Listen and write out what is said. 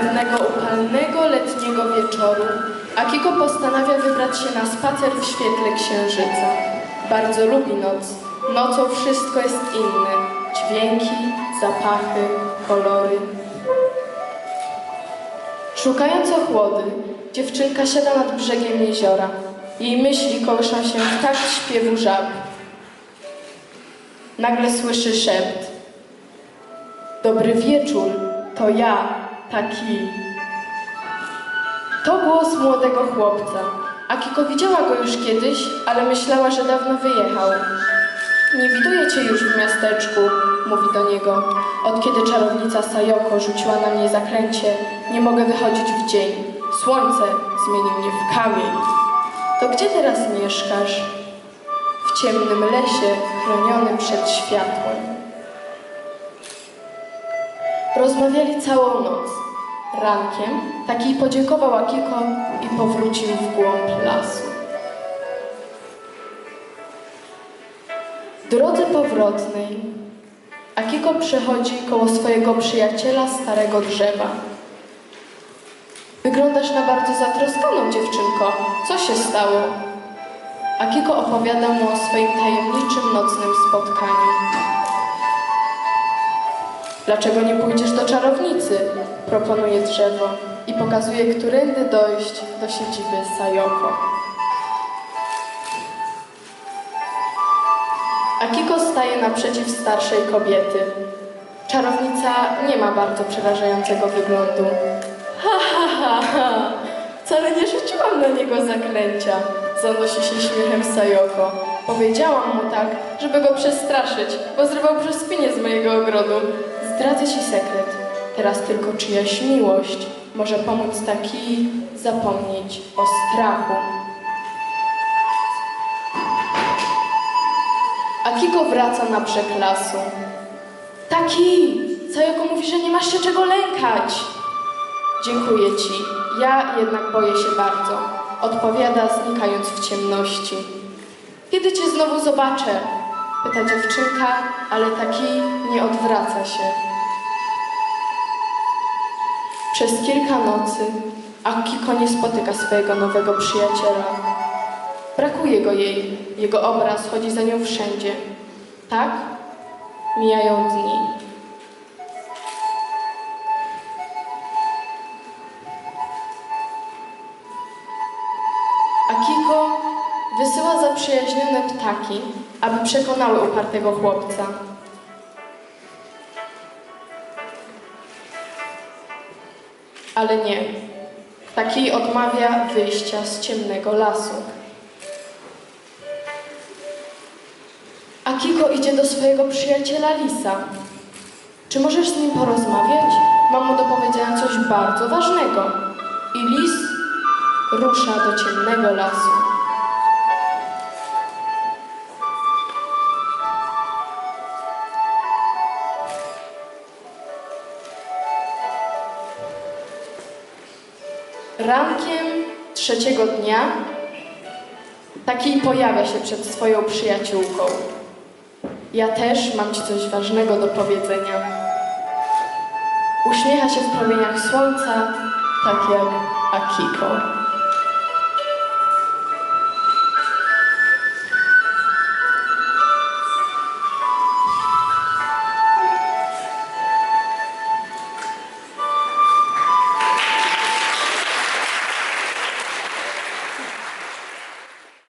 Pewnego upalnego letniego wieczoru Akiko postanawia wybrać się na spacer w świetle księżyca. Bardzo lubi noc. Nocą wszystko jest inne. Dźwięki, zapachy, kolory. Szukając ochłody, dziewczynka siada nad brzegiem jeziora. Jej myśli kołyszą się w takt śpiewu żab. Nagle słyszy szept. Dobry wieczór, to ja, taki. To głos młodego chłopca. Akiko widziała go już kiedyś, ale myślała, że dawno wyjechał. Nie widuję cię już w miasteczku, mówi do niego. Od kiedy czarownica Sayoko rzuciła na mnie zaklęcie, nie mogę wychodzić w dzień. Słońce zmienił mnie w kamień. To gdzie teraz mieszkasz? W ciemnym lesie, chroniony przed światłem. Rozmawiali całą noc. Rankiem taki podziękował Akiko i powrócił w głąb lasu. W drodze powrotnej Akiko przechodzi koło swojego przyjaciela starego drzewa. Wyglądasz na bardzo zatroskaną dziewczynko. Co się stało? Akiko opowiada mu o swoim tajemniczym nocnym spotkaniu. Dlaczego nie pójdziesz do czarownicy? Proponuje drzewo i pokazuje, którędy dojść do siedziby Sayoko. Akiko staje naprzeciw starszej kobiety. Czarownica nie ma bardzo przerażającego wyglądu. Ha, ha, ha, ha! Wcale nie rzuciłam na niego zaklęcia, zanosi się śmiechem Sayoko. Powiedziałam mu tak, żeby go przestraszyć, bo zrywał brzoskwinie z mojego ogrodu. Zdradzę ci sekret. Teraz tylko czyjaś miłość może pomóc taki zapomnieć o strachu. Akiko wraca na brzeg lasu. Taki! Sayoko mówi, że nie masz się czego lękać. Dziękuję ci. Ja jednak boję się bardzo. Odpowiada, znikając w ciemności. Kiedy cię znowu zobaczę? Pyta dziewczynka, ale taki nie odwraca się. Przez kilka nocy Akiko nie spotyka swojego nowego przyjaciela. Brakuje go jej. Jego obraz chodzi za nią wszędzie. Tak mijają dni. Akiko wysyła zaprzyjaźnione ptaki, aby przekonały upartego chłopca. Ale nie. Taki odmawia wyjścia z ciemnego lasu. Akiko idzie do swojego przyjaciela Lisa. Czy możesz z nim porozmawiać? Mam mu do powiedzenia coś bardzo ważnego. I Lis rusza do ciemnego lasu. Rankiem trzeciego dnia taki pojawia się przed swoją przyjaciółką. Ja też mam ci coś ważnego do powiedzenia. Uśmiecha się w promieniach słońca, tak jak Akiko.